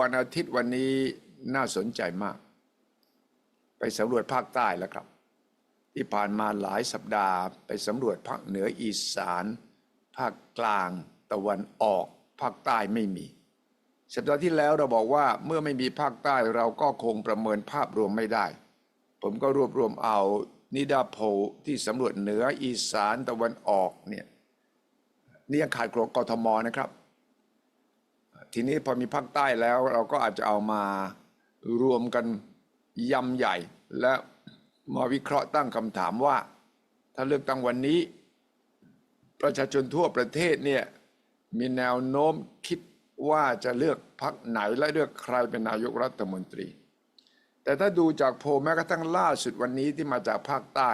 วันอาทิตย์วันนี้น่าสนใจมาก ไปสำรวจภาคใต้แล้วครับ ที่ผ่านมาหลายสัปดาห์ ไปสำรวจภาคเหนืออีสาน ภาคกลาง ตะวันออก ภาคใต้ไม่มี สัปดาห์ที่แล้วเราบอกว่าเมื่อไม่มีภาคใต้เราก็คงประเมินภาพรวมไม่ได้ ผมก็รวบรวมเอานิดาโพที่สำรวจเหนืออีสานตะวันออกเนี่ยนี่ยังขาดกทมนะครับ ทีนี้พอมีภาคใต้แล้ว เราก็อาจจะเอามารวมกันยำใหญ่ และมาวิเคราะห์ตั้งคำถามว่า ถ้าเลือกตั้งวันนี้ ประชาชนทั่วประเทศเนี่ยมีแนวโน้มคิดว่าจะเลือกพรรคไหนและเลือกใครเป็นนายกรัฐมนตรี แต่ถ้าดูจากโพลแม้กระทั่งล่าสุดวันนี้ที่มาจากภาคใต้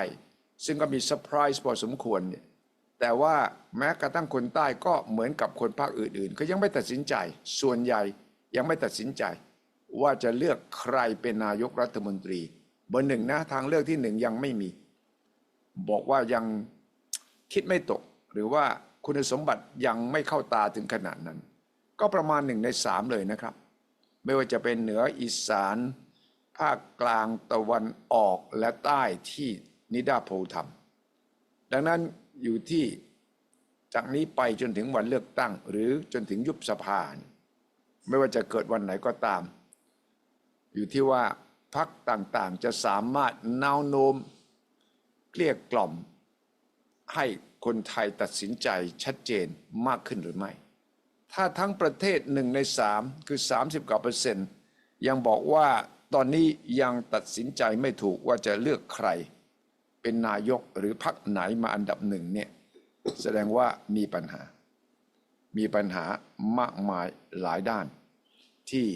ซึ่งก็มีเซอร์ไพรส์พอสมควรเนี่ย แต่ว่าแม้กระทั่งคนใต้ก็เหมือนกับคนภาคอื่นๆก็ยังไม่ตัดสินใจ ส่วนใหญ่ยังไม่ตัดสินใจ ว่าจะเลือกใครเป็นนายกรัฐมนตรีเบอร์หนึ่งนะทางเลือกที่หนึ่งยังไม่มี บอกว่ายังคิดไม่ตก หรือว่าคุณสมบัติยังไม่เข้าตาถึงขนาดนั้น ก็ประมาณหนึ่งในสามเลยนะครับ ไม่ว่าจะเป็นเหนืออีสานภาคกลางตะวันออกและใต้ที่นิดาโพลทำดังนั้น อยู่ที่จากนี้ไปจนถึงวันเลือกตั้ง หรือจนถึงยุบสภาไม่ว่าจะเกิดวันไหนก็ตาม อยู่ที่ว่าพักต่างๆจะสามารถแนวโน้มเกลี้ยกล่อม ให้คนไทยตัดสินใจชัดเจนมากขึ้นหรือไม่ ถ้าทั้งประเทศหนึ่งในสามคือ 30กว่าเปอร์เซ็นต์ยังบอกว่าตอนนี้ยังตัดสินใจไม่ถูกว่าจะเลือกใคร เป็นนายกหรือพรรคไหนมาอันดับหนึ่งเนี่ยแสดงว่ามีปัญหา มีปัญหามากมายหลายด้าน ที่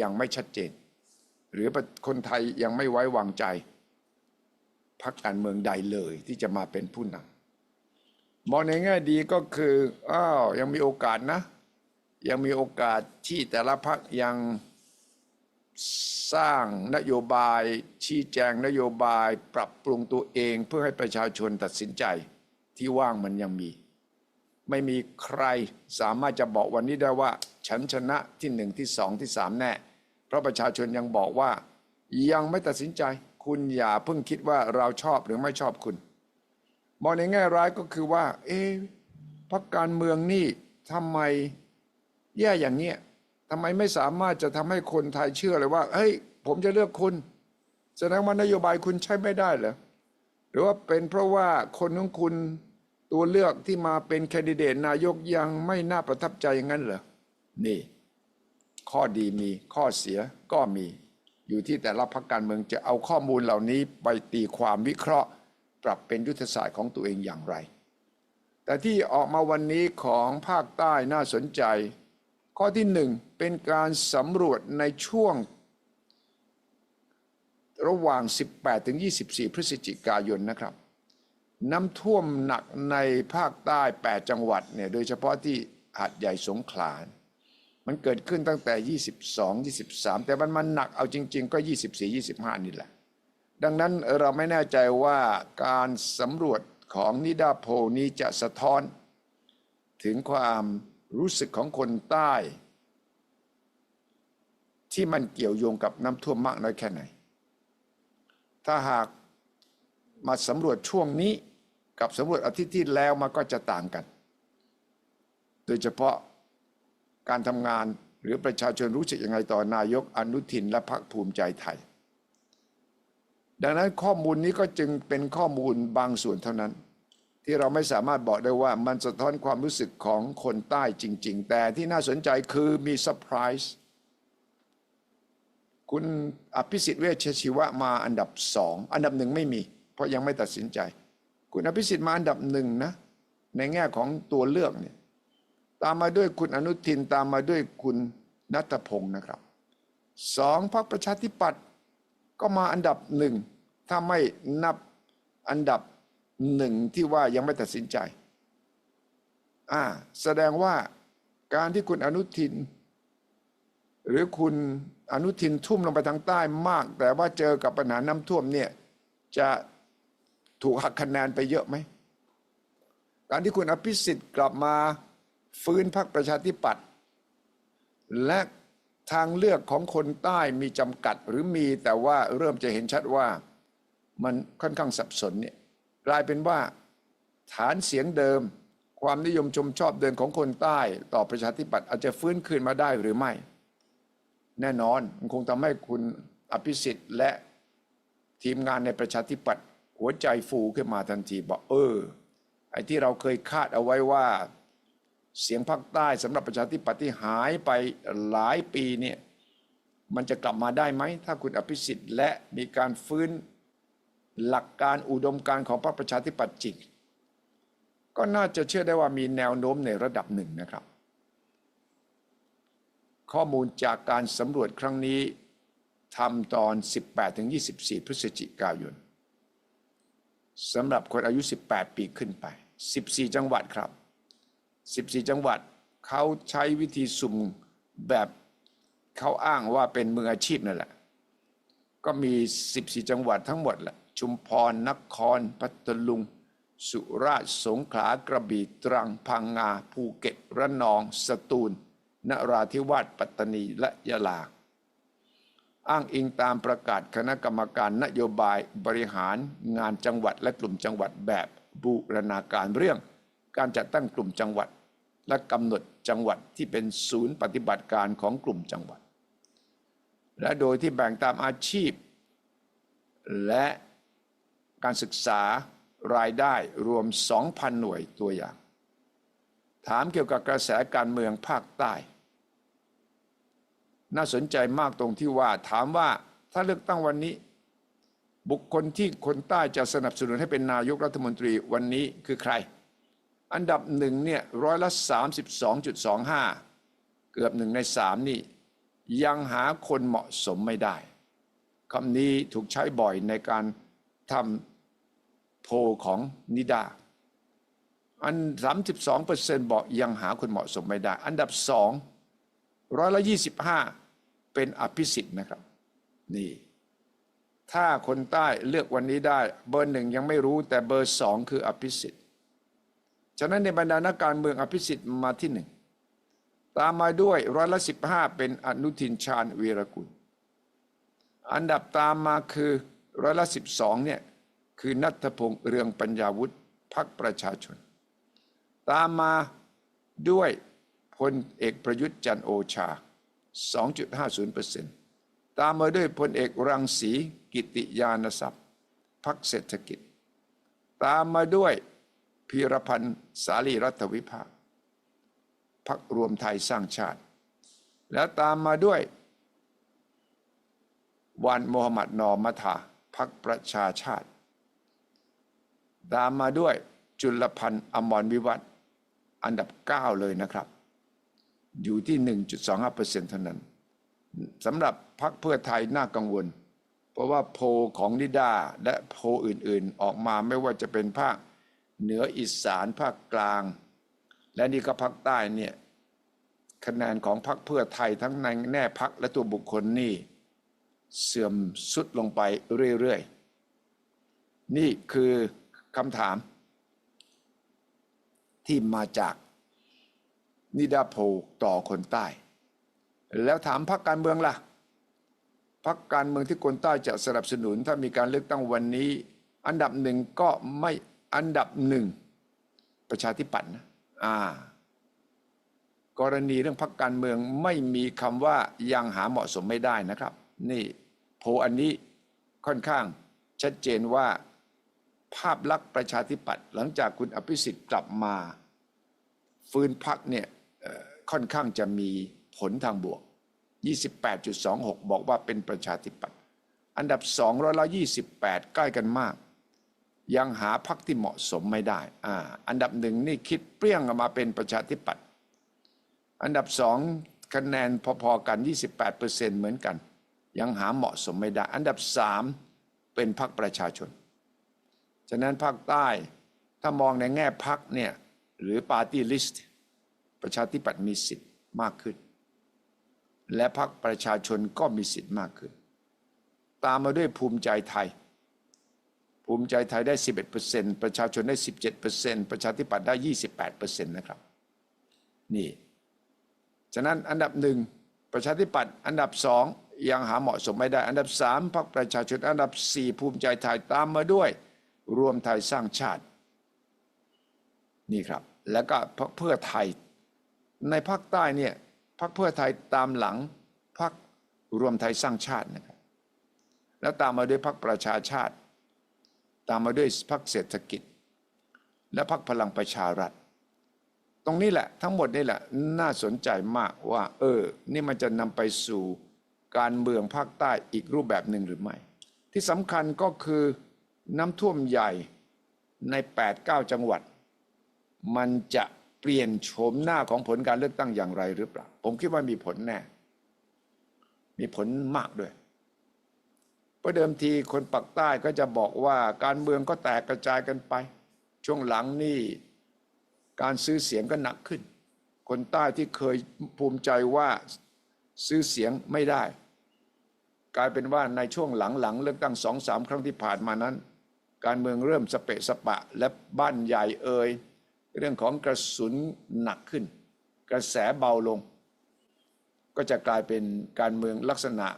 ยังไม่ชัดเจน หรือคนไทยยังไม่ไว้วางใจพรรคการเมืองใดเลยที่จะมาเป็นผู้นำมองในแง่ดีก็คืออ้าวยังมีโอกาสนะ ยังมีโอกาสที่แต่ละพรรคยัง สร้างนโยบาย ชี้แจงนโยบายปรับปรุงตัวเองเพื่อให้ประชาชนตัดสินใจที่ว่างมันยังมี ไม่มีใครสามารถจะบอกวันนี้ได้ว่า ฉันชนะที่หนึ่งที่สองที่สามแน่ เพราะประชาชนยังบอกว่า ยังไม่ตัดสินใจ คุณอย่าเพิ่งคิดว่าเราชอบหรือไม่ชอบคุณ มองในแง่ร้ายก็คือว่า เอ๊ะพักการเมืองนี่ทำไมแย่อย่างเนี้ย ทำไมไม่สามารถจะทำให้คนไทยเชื่อเลยว่า เฮ้ย ผมจะเลือกคุณ แสดงว่านโยบายคุณใช้ไม่ได้เหรอ หรือว่าเป็นเพราะว่าคนของคุณตัวเลือกที่มาเป็นแคนดิเดตนายกยังไม่น่าประทับใจอย่างนั้นเหรอ นี่ ข้อดีมีข้อเสียก็มี อยู่ที่แต่ละพรรคการเมืองจะเอาข้อมูลเหล่านี้ไปตีความวิเคราะห์ ปรับเป็นยุทธศาสตร์ของตัวเองอย่างไร แต่ที่ออกมาวันนี้ของภาคใต้น่าสนใจ ข้อที่หนึ่งเป็นการสำรวจในช่วง ระหว่าง 18 ถึง 24 พฤศจิกายนนะครับ น้ำท่วมหนักในภาคใต้ 8 จังหวัดเนี่ยโดยเฉพาะที่หาดใหญ่สงขลามันเกิดขึ้นตั้งแต่ 22 23 แต่มันมันหนักเอาจริง ๆ ก็ 24 25 นี่แหละ ดังนั้นเราไม่แน่ใจว่าการสำรวจของนิดาโพนี้จะสะท้อน ถึงความ รู้สึกของคนใต้ ที่มันเกี่ยวโยงกับน้ำท่วมมากน้อยแค่ไหน ถ้าหากมาสำรวจช่วงนี้กับสำรวจอาทิตย์ที่แล้วมันก็จะต่างกัน โดยเฉพาะการทำงานหรือประชาชนรู้สึกยังไงต่อนายกอนุทินและพรรคภูมิใจไทย ดังนั้นข้อมูลนี้ก็จึงเป็นข้อมูลบางส่วนเท่านั้น ที่เราไม่สามารถบอกได้ว่ามันสะท้อนความรู้สึกของคนใต้จริง ๆ แต่ที่น่าสนใจคือมีเซอร์ไพรส์คุณอภิสิทธิ์เวชชีวะมาอันดับสองอันดับหนึ่งไม่มี เพราะยังไม่ตัดสินใจ คุณอภิสิทธิ์มาอันดับหนึ่งนะ ในแง่ของตัวเลือกเนี่ยตามมาด้วยคุณอนุทินตามมาด้วยคุณนัทพงศ์นะครับสองพรรคประชาธิปัตย์ก็มาอันดับหนึ่งถ้าไม่นับอันดับ หนึ่งที่ว่ายังไม่ตัดสินใจ อ่า แสดงว่าการที่คุณอนุทิน หรือคุณอนุทินทุ่มลงไปทางใต้มาก แต่ว่าเจอกับปัญหาน้ำท่วมเนี่ย จะถูกหักคะแนนไปเยอะไหม การที่คุณอภิสิทธิ์กลับมาฟื้นพรรคประชาธิปัตย์และทางเลือกของคนใต้มีจำกัดหรือมีแต่ว่าเริ่มจะเห็นชัดว่ามันค่อนข้างสับสนเนี่ย กลายเป็นว่าฐานเสียงเดิม ความนิยมชมชอบเดิมของคนใต้ ต่อประชาธิปัตย์อาจจะฟื้นคืนมาได้หรือไม่ แน่นอนมันคงทำให้คุณอภิสิทธิ์และทีมงานในประชาธิปัตย์หัวใจฟูขึ้นมาทันทีบอกเออไอ้ที่เราเคยคาดเอาไว้ว่า เสียงภาคใต้สำหรับประชาธิปัตย์ที่หายไปหลายปีเนี่ยมันจะกลับมาได้ไหม ถ้าคุณอภิสิทธิ์และมีการฟื้น หลักการอุดมการของพรรคประชาธิปัตย์จริงก็น่าจะเชื่อได้ว่ามีแนวโน้มในระดับหนึ่งนะครับ ข้อมูลจากการสำรวจครั้งนี้ทำตอน 18-24 พฤศจิกายนสำหรับคนอายุ 18 ปีขึ้นไป 14 จังหวัดครับ 14 จังหวัดเขาใช้วิธีสุ่มแบบเขาอ้างว่าเป็นมืออาชีพนั่นแหละ ก็มี 14 จังหวัดทั้งหมดแหละ ชุมพรนครพัทลุง สุราษฎร์สงขลากระบี่ตรังพังงา ภูเก็ตระนอง สตูล นราธิวาสปัตตานีและยะลา อ้างอิงตามประกาศคณะกรรมการนโยบายบริหารงานจังหวัดและกลุ่มจังหวัดแบบบูรณาการเรื่องการจัดตั้งกลุ่มจังหวัด และกำหนดจังหวัดที่เป็นศูนย์ปฏิบัติการของกลุ่มจังหวัด และโดยที่แบ่งตามอาชีพ และ การศึกษารายได้รวม 2,000 หน่วยตัวอย่าง ถามเกี่ยวกับกระแสการเมืองภาคใต้ น่าสนใจมากตรงที่ว่าถามว่าถ้าเลือกตั้งวันนี้ บุคคลที่คนใต้จะสนับสนุนให้เป็นนายกรัฐมนตรีวันนี้คือใคร อันดับหนึ่งเนี่ยร้อยละ 32.25 เกือบหนึ่งในสามนี่ยังหาคนเหมาะสมไม่ได้คำนี้ถูกใช้บ่อยในการทำ โพของนิดา อัน 32%บอกยังหาคนเหมาะสมไม่ได้ อันดับสองร้อยละ25เป็นอภิสิทธิ์นะครับ นี่ ถ้าคนใต้เลือกวันนี้ได้ เบอร์หนึ่งยังไม่รู้แต่เบอร์สองคืออภิสิทธิ์ฉะนั้นในบรรดานักการเมืองอภิสิทธิ์มาที่หนึ่งตามมาด้วยร้อยละสิบห้าเป็นอนุทินชาญวีรกุล อันดับตามมาคือร้อยละสิบสองเนี่ย คือนัทพงษ์เรืองปัญญาวุฒิพักประชาชน ตามมาด้วยพลเอกประยุทธ์จันโอชา 2.50%ตามมาด้วยพลเอกรังสีกิติยานศัพท์พักเศรษฐกิจ ตามมาด้วยพีรพันธ์สาลีรัฐวิภาคพักรวมไทยสร้างชาติ แล้วตามมาด้วย วันโมฮัมหมัดนอมัทาพักประชาชาติ ตามมาด้วยจุลพันธ์อมรวิวัฒน์อันดับ 9 เลยนะครับ อยู่ที่ 1.25%เท่านั้นสำหรับพรรคเพื่อไทยน่ากังวล เพราะว่าโพของนิดาและโพอื่นๆออกมาไม่ว่าจะเป็นภาคเหนืออีสานภาคกลาง และนี่ก็ภาคใต้เนี่ยคะแนนของพรรคเพื่อไทยทั้งในแน่พักและตัวบุคคลนี่ เสื่อมสุดลงไปเรื่อย ๆ นี่คือ คำถาม ที่มาจากนิดาโพต่อคนใต้ แล้วถามพรรคการเมืองล่ะพรรคการเมืองที่คนใต้จะสนับสนุนถ้ามีการเลือกตั้งวันนี้ อันดับหนึ่งก็ไม่อันดับหนึ่งประชาธิปัตย์นะอ่ากรณีเรื่องพรรคการเมืองไม่มีคำว่ายังหาเหมาะสมไม่ได้นะครับ นี่โพอันนี้ค่อนข้างชัดเจนว่า ภาพลักษณ์ประชาธิปัตย์หลังจากคุณอภิสิทธิ์กลับมา ฟื้นพักเนี่ยค่อนข้างจะมีผลทางบวก 28.26 บอกว่าเป็นประชาธิปัตย์อันดับ2ร้อยละ28 ใกล้กันมาก ยังหาพักที่เหมาะสมไม่ได้อ่าอันดับหนึ่งนี่คิดเปรี้ยงออกมาเป็นประชาธิปัตย์อันดับสองคะแนนพอๆกัน 28%เหมือนกัน ยังหาเหมาะสมไม่ได้ อันดับสามเป็นพรรคประชาชน ฉะนั้นภาคใต้ถ้ามองในแง่พักเนี่ยหรือปาร์ตี้ลิสต์ประชาธิปัตย์มีสิทธิ์มากขึ้น และพรรคประชาชนก็มีสิทธิ์มากขึ้น ตามมาด้วยภูมิใจไทย ภูมิใจไทยได้ 11%ประชาชนได้ 17%ประชาธิปัตย์ได้ 28%นะครับ นี่ฉะนั้นอันดับหนึ่งประชาธิปัตย์อันดับสองยังหาเหมาะสมไม่ได้ อันดับสามพรรคประชาชนอันดับสี่ภูมิใจไทยตามมาด้วย รวมไทยสร้างชาติ นี่ครับ แล้วก็พรรคเพื่อไทย ในภาคใต้เนี่ยพรรคเพื่อไทยตามหลังพรรครวมไทยสร้างชาตินะครับ แล้วตามมาด้วยพรรคประชาชาติ ตามมาด้วยพรรคเศรษฐกิจ และพรรคพลังประชารัฐ ตรงนี้แหละทั้งหมดนี่แหละน่าสนใจมากว่า เออ นี่มันจะนำไปสู่การเมืองภาคใต้อีกรูปแบบหนึ่งหรือไม่ ที่สำคัญก็คือ น้ำท่วมใหญ่ใน 8-9 จังหวัด มันจะเปลี่ยนโฉมหน้าของผลการเลือกตั้งอย่างไรหรือเปล่า ผมคิดว่ามีผลแน่ มีผลมากด้วยเพราะเดิมทีคนปักใต้ก็จะบอกว่าการเมืองก็แตกกระจายกันไป ช่วงหลังนี่การซื้อเสียงก็หนักขึ้น คนใต้ที่เคยภูมิใจว่าซื้อเสียงไม่ได้ กลายเป็นว่าในช่วงหลังๆเลือกตั้งสองสามครั้งที่ผ่านมานั้น การเมืองเริ่มสเปะสปะและบ้านใหญ่เอ่ยเรื่องของกระสุนหนักขึ้น กระแสเบาลง ก็จะกลายเป็นการเมืองลักษณะ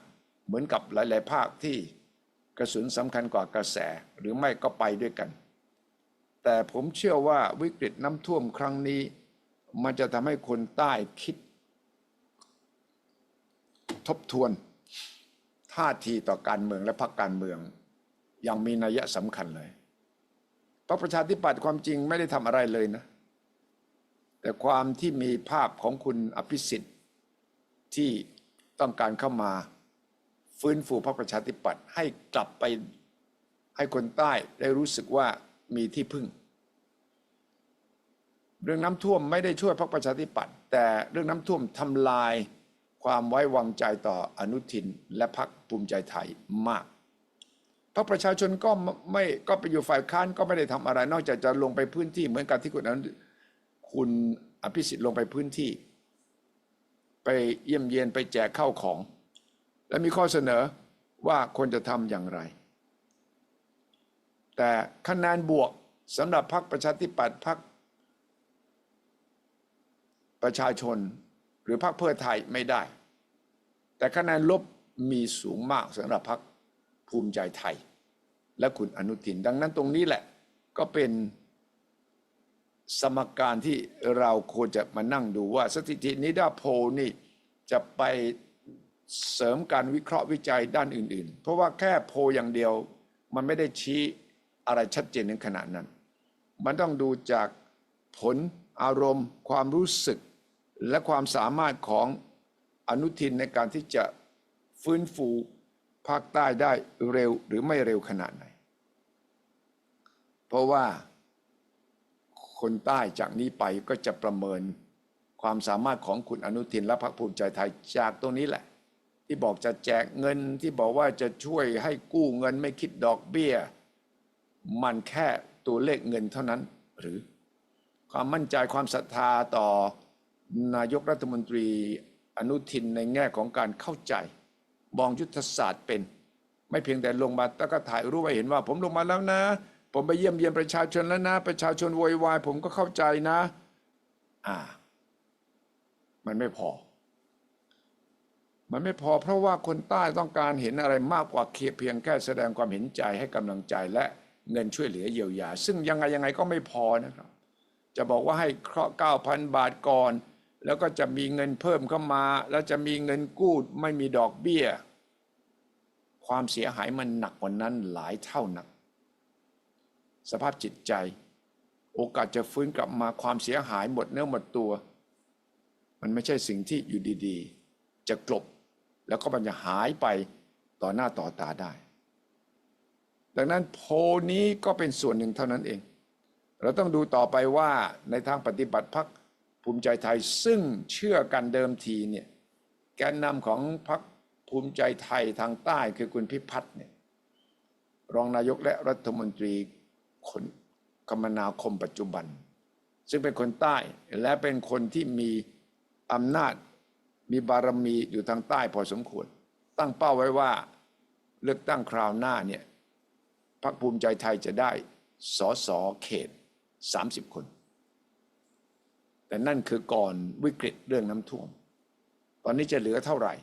เหมือนกับหลาย ๆ ภาคที่กระสุนสำคัญกว่ากระแสหรือไม่ก็ไปด้วยกัน แต่ผมเชื่อว่าวิกฤตน้ำท่วมครั้งนี้ มันจะทำให้คนใต้คิด ทบทวนท่าทีต่อการเมืองและพรรคการเมือง อย่างมีนัยสำคัญเลยพรรคประชาธิปัตย์ความจริงไม่ได้ทำอะไรเลยนะ แต่ความที่มีภาพของคุณอภิสิทธิ์ที่ต้องการเข้ามาฟื้นฟูพรรคประชาธิปัตย์ให้กลับไปให้คนใต้ได้รู้สึกว่ามีที่พึ่ง เรื่องน้ำท่วมไม่ได้ช่วยพรรคประชาธิปัตย์แต่เรื่องน้ำท่วมทำลายความไว้วางใจต่ออนุทินและพรรคภูมิใจไทยมาก พรรคประชาชนก็ไม่ก็ไปอยู่ฝ่ายค้านก็ไม่ได้ทำอะไร นอกจากจะลงไปพื้นที่เหมือนกับที่คุณอนุคุณอภิสิทธิ์ลงไปพื้นที่ ไปเยี่ยมเยียนไปแจกข้าวของ และมีข้อเสนอว่าควรจะทำอย่างไร แต่คะแนนบวกสำหรับพรรคประชาธิปัตย์พรรคประชาชนหรือพรรคเพื่อไทยไม่ได้ แต่คะแนนลบมีสูงมากสำหรับพรรคภูมิใจไทย และคุณอนุทิน ดังนั้นตรงนี้แหละก็เป็นสมการที่เราควรจะมานั่งดูว่าสถิตินิดาโพนี่จะไปเสริมการวิเคราะห์วิจัยด้านอื่น ๆ เพราะว่าแค่โพอย่างเดียวมันไม่ได้ชี้อะไรชัดเจนในขณะนั้น มันต้องดูจากผลอารมณ์ ความรู้สึก และความสามารถของอนุทินในการที่จะฟื้นฟูภาคใต้ได้เร็วหรือไม่เร็วขนาดไหน เพราะว่าคนใต้จากนี้ไปก็จะประเมินความสามารถของคุณอนุทินและพรรคภูมิใจไทยจากตรงนี้แหละ ที่บอกจะแจกเงินที่บอกว่าจะช่วยให้กู้เงินไม่คิดดอกเบี้ย มันแค่ตัวเลขเงินเท่านั้นหรือ ความมั่นใจความศรัทธาต่อนายกรัฐมนตรีอนุทินในแง่ของการเข้าใจ มองยุทธศาสตร์เป็น ไม่เพียงแต่ลงมาแล้วก็ถ่ายรูปไว้เห็นว่า ผมลงมาแล้วนะ ผมไปเยี่ยมเยียนประชาชนแล้วนะ ประชาชนโวยวายผมก็เข้าใจนะ อ่า มันไม่พอ มันไม่พอเพราะว่าคนใต้ต้องการเห็นอะไรมากกว่าเพียงแค่แสดงความเห็นใจให้กำลังใจและเงินช่วยเหลือเยียวยา ซึ่งยังไงยังไงก็ไม่พอนะครับ จะบอกว่าให้เคราะห์9,000 บาทก่อน แล้วก็จะมีเงินเพิ่มเข้ามา แล้วจะมีเงินกู้ไม่มีดอกเบี้ย ความเสียหายมันหนักกว่านั้นหลายเท่าหนัก สภาพจิตใจ โอกาสจะฟื้นกลับมาความเสียหายหมดเนื้อหมดตัว มันไม่ใช่สิ่งที่อยู่ดีๆ จะกลบแล้วก็มันจะหายไปต่อหน้าต่อตาได้ ดังนั้นโพนี้ก็เป็นส่วนหนึ่งเท่านั้นเอง เราต้องดูต่อไปว่าในทางปฏิบัติพรรคภูมิใจไทยซึ่งเชื่อกันเดิมทีเนี่ยแกนนำของพรรคภูมิใจไทยทางใต้คือคุณพิพัฒน์เนี่ยรองนายกและรัฐมนตรี คนคมนาคมปัจจุบัน ซึ่งเป็นคนใต้และเป็นคนที่มีอำนาจมีบารมีอยู่ทางใต้พอสมควร ตั้งเป้าไว้ว่าเลือกตั้งคราวหน้าเนี่ยพรรคภูมิใจไทยจะได้สอสอเขต 30 คน แต่นั่นคือก่อนวิกฤตเรื่องน้ำท่วม ตอนนี้จะเหลือเท่าไหร่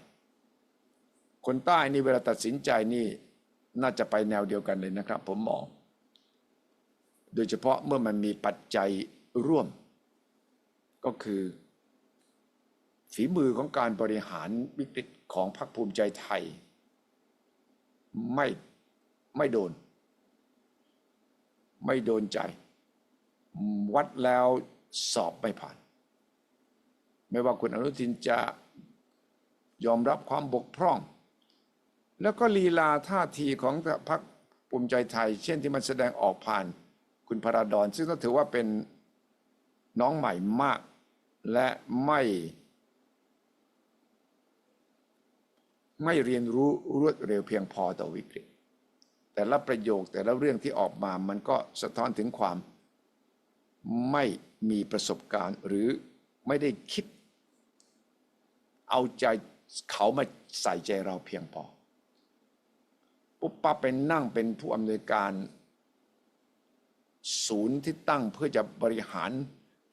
คนใต้นี่เวลาตัดสินใจนี่น่าจะไปแนวเดียวกันเลยนะครับ ผมมอง โดยเฉพาะเมื่อมันมีปัจจัยร่วม ก็คือ ฝีมือของการบริหารวิกฤตของพรรคภูมิใจไทย ไม่ไม่โดน ไม่โดนใจ วัดแล้วสอบไม่ผ่าน ไม่ว่าคุณอนุทินจะยอมรับความบกพร่อง แล้วก็ลีลาท่าทีของพรรคภูมิใจไทย เช่นที่มันแสดงออกผ่าน คุณพระดอนซึ่งต้องถือว่าเป็นน้องใหม่มาก และไม่ไม่เรียนรู้รวดเร็วเพียงพอต่อวิกฤต แต่ละประโยคแต่ละเรื่องที่ออกมามันก็สะท้อนถึงความไม่มีประสบการณ์หรือไม่ได้คิด เอาใจเขามาใส่ใจเราเพียงพอ ปุ๊บปั๊บเป็นนั่งเป็นผู้อำนวยการ ศูนย์ที่ตั้งเพื่อจะบริหาร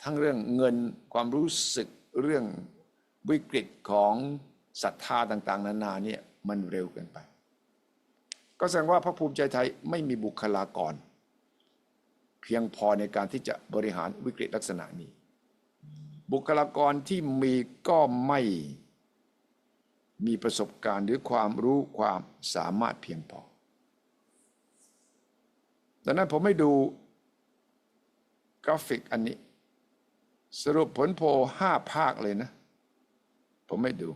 ทั้งเรื่องเงินความรู้สึกเรื่องวิกฤตของศรัทธาต่างๆ นานาเนี่ยมันเร็วเกินไป ก็แสดงว่าพระภูมิใจไทยไม่มีบุคลากร เพียงพอในการที่จะบริหารวิกฤตลักษณะนี้ บุคลากรที่มีก็ไม่มีประสบการณ์หรือความรู้ความสามารถเพียงพอดังนั้นผมไม่ดู กราฟิกอันนี้ สรุปผลโพห้าภาคเลยนะ ผมไม่ดู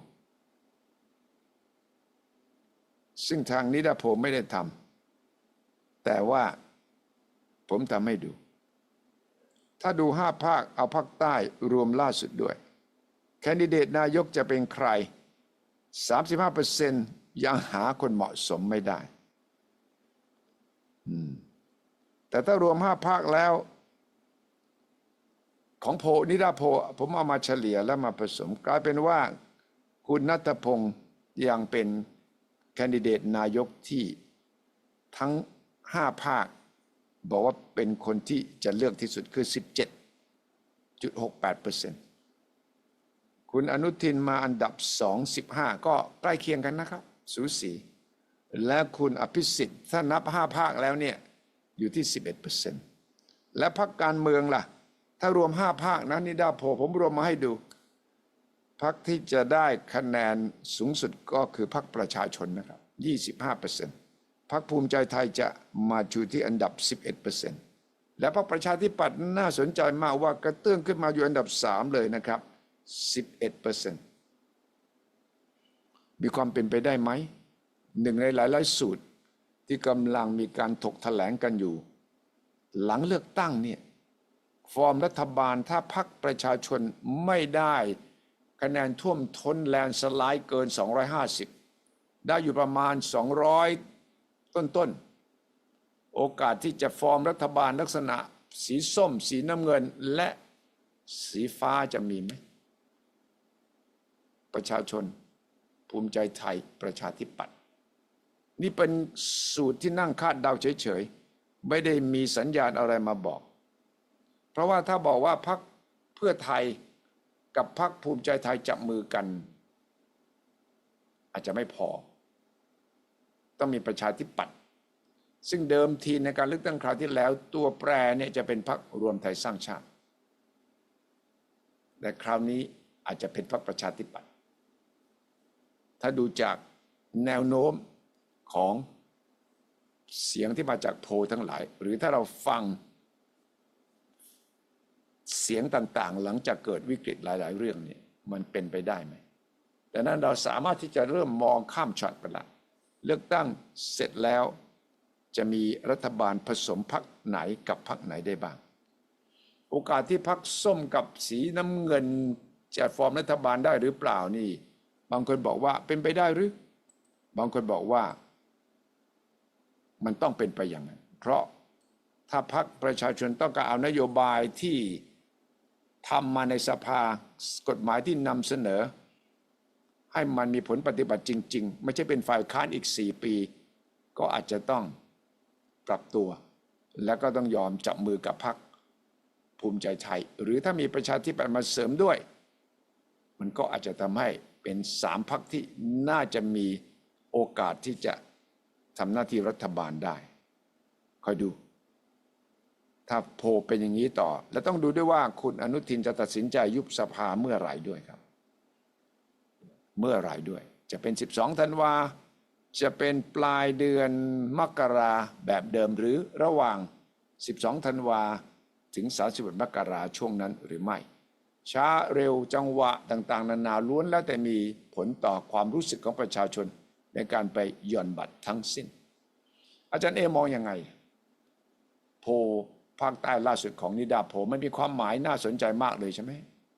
ซึ่งทางนิดาโพไม่ได้ทำแต่ว่าผมทำให้ดู ถ้าดูห้าภาคเอาภาคใต้รวมล่าสุดด้วย แคนดิเดตนายกจะเป็นใคร 35%ยังหาคนเหมาะสมไม่ได้แต่ถ้ารวมห้าภาคแล้ว ของโพนิดาโพผมเอามาเฉลี่ยแล้วมาผสม กลายเป็นว่าคุณนัทพงศ์ยังเป็นแคนดิเดตนายกที่ทั้งห้าภาค บอกว่าเป็นคนที่จะเลือกที่สุดคือ 17.68%คุณอนุทินมาอันดับ 2 15 ก็ใกล้เคียงกันนะครับ สูสี และคุณอภิสิทธิ์ถ้านับ 5 ภาคแล้วเนี่ยอยู่ที่ 11%และพรรคการเมืองล่ะ ถ้ารวม5ภาคนะนิดาโพผมรวมมาให้ดูพรรคที่จะได้คะแนนสูงสุดก็คือพรรคประชาชนนะครับ25%พรรคภูมิใจไทยจะมาอยู่ที่อันดับ 11%และพรรคประชาธิปัตย์น่าสนใจมากว่ากระเตื้องขึ้นมาอยู่อันดับ 3 เลยนะครับ 11%มีความเป็นไปได้ไหมหนึ่งในหลาย ๆ สูตรที่กำลังมีการถกแถลงกันอยู่ หลังเลือกตั้งเนี่ย ฟอร์มรัฐบาลถ้าพรรคประชาชนไม่ได้คะแนนท่วมท้นแลนสไลด์เกิน 250 ได้อยู่ประมาณ 200 ต้นๆ โอกาสที่จะฟอร์มรัฐบาลลักษณะ สีส้ม สีน้ำเงินและสีฟ้าจะมีไหม ประชาชน ภูมิใจไทยประชาธิปัตย์นี่เป็นสูตรที่นั่งคาดเดาเฉยๆ ไม่ได้มีสัญญาณอะไรมาบอก เพราะว่าถ้าบอกว่าพักเพื่อไทยกับพักภูมิใจไทยจับมือกัน อาจจะไม่พอ ต้องมีประชาธิปัตย์ซึ่งเดิมทีในการเลือกตั้งคราวที่แล้ว ตัวแปรเนี่ยจะเป็นพักรวมไทยสร้างชาติ แต่คราวนี้อาจจะเป็นพักประชาธิปัตย์ถ้าดูจากแนวโน้มของเสียงที่มาจากโพลทั้งหลาย หรือถ้าเราฟัง เสียงต่างๆ หลังจากเกิดวิกฤตหลาย ๆ เรื่องนี่มันเป็นไปได้ไหมดังนั้นเราสามารถที่จะเริ่มมองข้ามช็อตไปละเลือกตั้งเสร็จแล้ว จะมีรัฐบาลผสมพักไหนกับพักไหนได้บ้าง โอกาสที่พักส้มกับสีน้ำเงินจะฟอร์มรัฐบาลได้หรือเปล่านี่ บางคนบอกว่าเป็นไปได้หรือ บางคนบอกว่า มันต้องเป็นไปอย่างนั้น เพราะถ้าพักประชาชนต้องการเอานโยบายที่ ทำมาในสภากฎหมายที่นำเสนอ ให้มันมีผลปฏิบัติจริง ๆ ไม่ใช่เป็นฝ่ายค้านอีกสี่ปี ก็อาจจะต้องปรับตัว แล้วก็ต้องยอมจับมือกับพักภูมิใจไทย หรือถ้ามีประชาธิปัตย์มาเสริมด้วย มันก็อาจจะทำให้เป็นสามพักที่น่าจะมีโอกาสที่จะทำหน้าที่รัฐบาลได้ คอยดู ถ้าโพเป็นอย่างนี้ต่อ แล้วต้องดูด้วยว่าคุณอนุทินจะตัดสินใจยุบสภาเมื่อไหร่ด้วยครับ เมื่อไหร่ด้วย จะเป็น 12ธันวาจะเป็นปลายเดือนมกราแบบเดิมหรือระหว่าง 12ธันวาถึง31มกราช่วงนั้นหรือไม่ ช้าเร็วจังหวะต่างๆ นานาล้วนแล้วแต่มีผลต่อความรู้สึกของประชาชนในการไปหย่อนบัตรทั้งสิ้น อาจารย์เอมองยังไง โพ ภาคใต้ล่าสุดของนิดาโพลมันมีความหมายน่าสนใจมากเลยใช่ไหม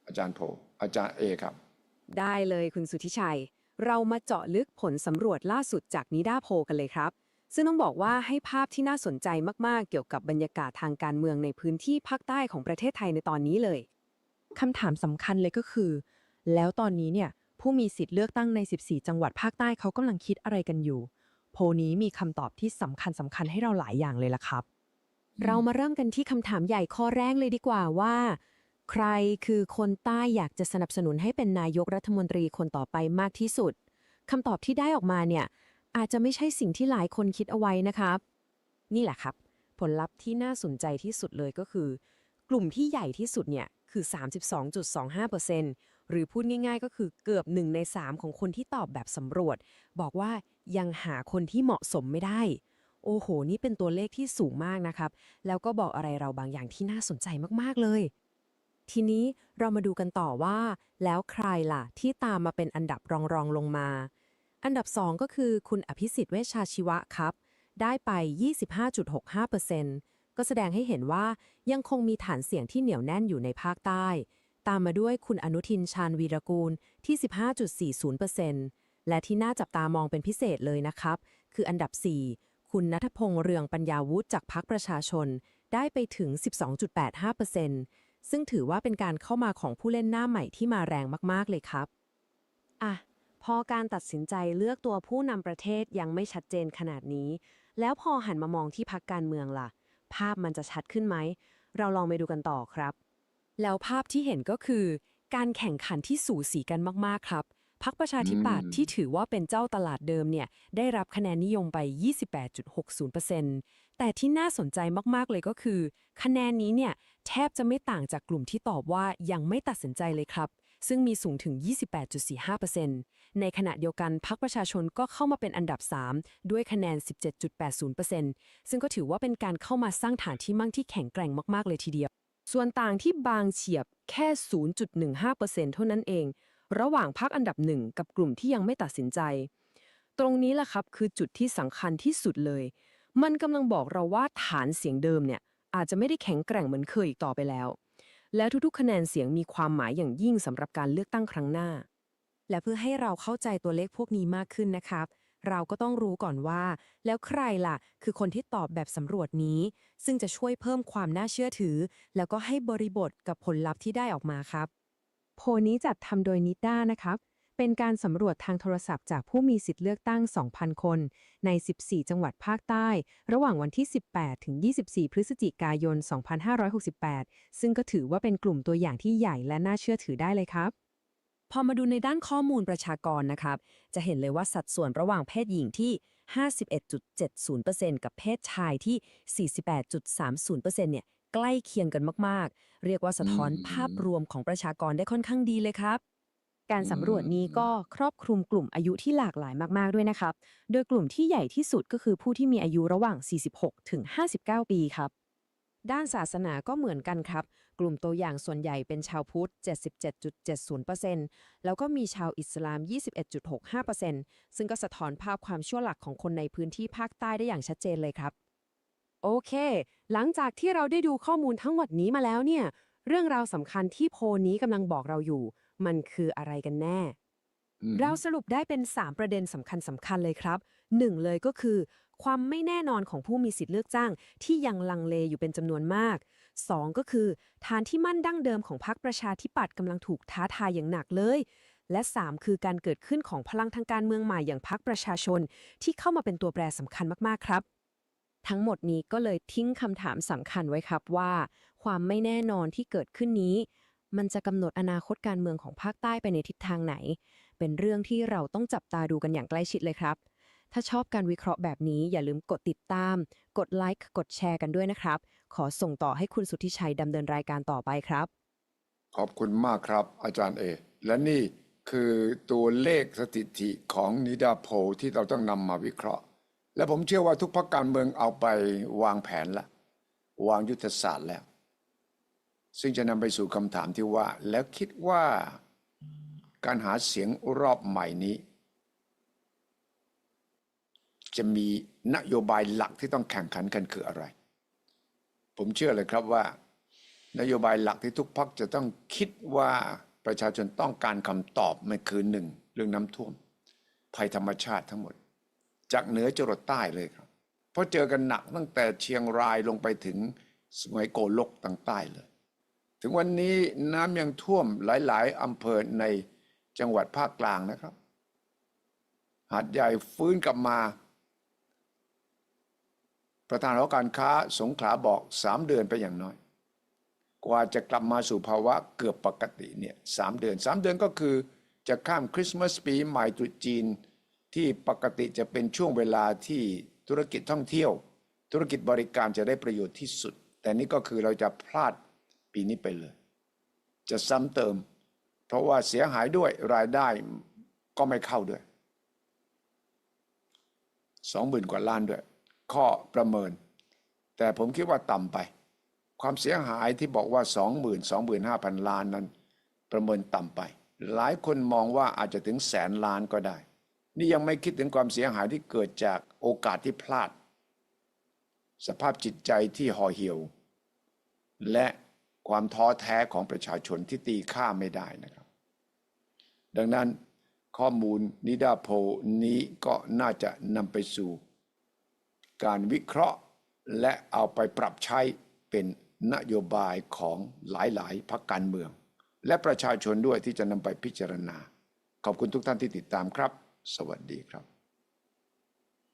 อาจารย์โพลอาจารย์เอครับ ได้เลยคุณสุทธิชัย เรามาเจาะลึกผลสำรวจล่าสุดจากนิดาโพลกันเลยครับ ซึ่งต้องบอกว่าให้ภาพที่น่าสนใจมากๆ เกี่ยวกับบรรยากาศทางการเมืองในพื้นที่ภาคใต้ของประเทศไทยในตอนนี้เลยคำถามสำคัญเลยก็คือ แล้วตอนนี้เนี่ยผู้มีสิทธิ์เลือกตั้งใน 14 จังหวัดภาคใต้เขากำลังคิดอะไรกันอยู่ โพลนี้มีคำตอบที่สำคัญสำคัญให้เราหลายอย่างเลยล่ะครับ เรามาเริ่มกันที่คำถามใหญ่ข้อแรกเลยดีกว่าว่า ใครคือคนใต้อยากจะสนับสนุนให้เป็นนายกรัฐมนตรีคนต่อไปมากที่สุดคำตอบที่ได้ออกมาเนี่ย อาจจะไม่ใช่สิ่งที่หลายคนคิดเอาไว้นะครับ นี่แหละครับ ผลลัพธ์ที่น่าสนใจที่สุดเลยก็คือ กลุ่มที่ใหญ่ที่สุดเนี่ยคือ 32.25%หรือพูดง่ายๆ ก็คือเกือบ1ใน3ของคนที่ตอบแบบสำรวจ บอกว่ายังหาคนที่เหมาะสมไม่ได้ โอ้โห นี่เป็นตัวเลขที่สูงมากนะครับ แล้วก็บอกอะไรเราบางอย่างที่น่าสนใจมาก ๆ เลย ทีนี้เรามาดูกันต่อว่า แล้วใครล่ะ ที่ตามมาเป็นอันดับรองรองลงมา อันดับ 2 ก็คือคุณอภิสิทธิ์เวชชาชีวะครับ ได้ไป 25.65%ก็แสดงให้เห็นว่ายังคงมีฐานเสียงที่เหนียวแน่นอยู่ในภาคใต้ ตามมาด้วยคุณอนุทินชาญวีรกูลที่ 15.40%และที่น่าจับตามองเป็นพิเศษเลยนะครับ คืออันดับ 4 คุณนัทพงษ์เรืองปัญญาวุฒิจากพรรคประชาชน ได้ไปถึง 12.85%ซึ่งถือว่าเป็นการเข้ามาของผู้เล่นหน้าใหม่ที่มาแรงมากๆเลยครับ อะ พอการตัดสินใจเลือกตัวผู้นำประเทศยังไม่ชัดเจนขนาดนี้ แล้วพอหันมามองที่พักการเมืองล่ะ ภาพมันจะชัดขึ้นไหม เราลองไปดูกันต่อครับ แล้วภาพที่เห็นก็คือ การแข่งขันที่สูสีกันมากๆครับ พักประชาธิปัตย์อืมที่ถือว่าเป็นเจ้าตลาดเดิมเนี่ยได้รับคะแนนนิยมไป 28.60%แต่ที่น่าสนใจมากๆเลยก็คือ คะแนนนี้เนี่ยแทบจะไม่ต่างจากกลุ่มที่ตอบว่ายังไม่ตัดสินใจเลยครับ ซึ่งมีสูงถึง 28.45%ในขณะเดียวกันพรรคประชาชนก็เข้ามาเป็นอันดับ 3 ด้วยคะแนน 17.80%ซึ่งก็ถือว่าเป็นการเข้ามาสร้างฐานที่มั่งที่แข็งแกร่งมากๆเลยทีเดียว ส่วนต่างที่บางเฉียบแค่ 0.15%เท่านั้นเอง ระหว่างพรรคอันดับหนึ่งกับกลุ่มที่ยังไม่ตัดสินใจ ตรงนี้แหละครับคือจุดที่สำคัญที่สุดเลย มันกำลังบอกเราว่าฐานเสียงเดิมเนี่ยอาจจะไม่ได้แข็งแกร่งเหมือนเคยอีกต่อไปแล้ว แล้วทุกๆ คะแนนเสียงมีความหมายอย่างยิ่งสำหรับการเลือกตั้งครั้งหน้า และเพื่อให้เราเข้าใจตัวเลขพวกนี้มากขึ้นนะครับ เราก็ต้องรู้ก่อนว่า แล้วใครล่ะ คือคนที่ตอบแบบสำรวจนี้ ซึ่งจะช่วยเพิ่มความน่าเชื่อถือ แล้วก็ให้บริบทกับผลลัพธ์ที่ได้ออกมาครับ โพลนี้จัดทำโดยนิด้านะครับ เป็นการสำรวจทางโทรศัพท์จากผู้มีสิทธิ์เลือกตั้ง 2,000 คน ใน 14 จังหวัดภาคใต้ ระหว่างวันที่ 18 ถึง 24 พฤศจิกายน 2568 ซึ่งก็ถือว่าเป็นกลุ่มตัวอย่างที่ใหญ่และน่าเชื่อถือได้เลยครับพอมาดูในด้านข้อมูลประชากรนะครับ จะเห็นเลยว่าสัดส่วนระหว่างเพศหญิงที่ 51.70%กับเพศชายที่ 48.30%เนี่ย ใกล้เคียงกันมากๆ เรียกว่าสะท้อนอืมภาพรวมของประชากรได้ค่อนข้างดีเลยครับ การสำรวจนี้ก็ครอบคลุมกลุ่มอายุที่หลากหลายมากๆด้วยนะครับ โดยกลุ่มที่ใหญ่ที่สุดก็คือผู้ที่มีอายุระหว่าง 46 ถึง 59 ปีครับด้านศาสนาก็เหมือนกันครับ กลุ่มตัวอย่างส่วนใหญ่เป็นชาวพุทธ 77.70%แล้วก็มีชาวอิสลาม 21.65%ซึ่งก็สะท้อนภาพความชั่วหลักของคนในพื้นที่ภาคใต้ได้อย่างชัดเจนเลยครับ โอเค หลังจากที่เราได้ดูข้อมูลทั้งหมดนี้มาแล้วเนี่ย เรื่องราวสำคัญที่โพลนี้กำลังบอกเราอยู่ มันคืออะไรกันแน่อืมเราสรุปได้เป็น 3 ประเด็นสำคัญสำคัญเลยครับ 1 เลยก็คือ ความไม่แน่นอนของผู้มีสิทธิ์เลือกจ้าง ที่ยังลังเลอยู่เป็นจำนวนมาก 2 ก็คือ ฐานที่มั่นดั้งเดิมของพรรคประชาธิปัตย์กำลังถูกท้าทายอย่างหนักเลย และ 3 คือการเกิดขึ้นของพลังทางการเมืองใหม่อย่างพรรคประชาชน ที่เข้ามาเป็นตัวแปรสำคัญมากๆครับ ทั้งหมดนี้ก็เลยทิ้งคำถามสำคัญไว้ครับว่า ความไม่แน่นอนที่เกิดขึ้นนี้ มันจะกำหนดอนาคตการเมืองของภาคใต้ไปในทิศทางไหน เป็นเรื่องที่เราต้องจับตาดูกันอย่างใกล้ชิดเลยครับ ถ้าชอบการวิเคราะห์แบบนี้อย่าลืมกดติดตาม กดไลค์กดแชร์กันด้วยนะครับ ขอส่งต่อให้คุณสุทธิชัยดำเนินรายการต่อไปครับ ขอบคุณมากครับ อาจารย์เอและนี่คือตัวเลขสถิติของนิดาโพลที่เราต้องนำมาวิเคราะห์ และผมเชื่อว่าทุกพรรคการเมืองเอาไปวางแผนละวางยุทธศาสตร์แล้ว ซึ่งจะนำไปสู่คำถามที่ว่า แล้วคิดว่าการหาเสียงรอบใหม่นี้ จะมีนโยบายหลักที่ต้องแข่งขันกันคืออะไร ผมเชื่อเลยครับว่า นโยบายหลักที่ทุกพักจะต้องคิดว่าประชาชนต้องการคำตอบไม่คือหนึ่งเรื่องน้ำท่วม ภัยธรรมชาติทั้งหมด จากเหนือจรดใต้เลยครับ เพราะเจอกันหนักตั้งแต่เชียงรายลงไปถึงสมัยโกลกต่างใต้เลย ถึงวันนี้น้ำยังท่วมหลาย ๆอำเภอในจังหวัดภาคกลางนะครับ หาดใหญ่ฟื้นกลับมา ประธานหอการค้าสงขลาบอกสามเดือนไปอย่างน้อย กว่าจะกลับมาสู่ภาวะเกือบปกติเนี่ยสามเดือนสามเดือนก็คือจะข้ามคริสต์มาสปีใหม่ตรุษจีน ที่ปกติจะเป็นช่วงเวลาที่ธุรกิจท่องเที่ยว ธุรกิจบริการจะได้ประโยชน์ที่สุด แต่นี่ก็คือเราจะพลาดปีนี้ไปเลย จะซ้ำเติม เพราะว่าเสียหายด้วยรายได้ก็ไม่เข้าด้วยสองหมื่นกว่าล้านด้วย ข้อประเมิน แต่ผมคิดว่าต่ำไป ความเสียหายที่บอกว่า 20,000 25,000 ล้านนั้น ประเมินต่ำไป หลายคนมองว่าอาจจะถึงแสนล้านก็ได้ นี่ยังไม่คิดถึงความเสียหายที่เกิดจากโอกาสที่พลาด สภาพจิตใจที่ห่อเหี่ยว และความท้อแท้ของประชาชนที่ตีค่าไม่ได้นะครับ ดังนั้นข้อมูลนิดาโพนี้ก็น่าจะนำไปสู่ การวิเคราะห์และเอาไปปรับใช้เป็นนโยบายของหลายๆพรรคการเมือง และประชาชนด้วยที่จะนำไปพิจารณา ขอบคุณทุกท่านที่ติดตามครับ สวัสดีครับ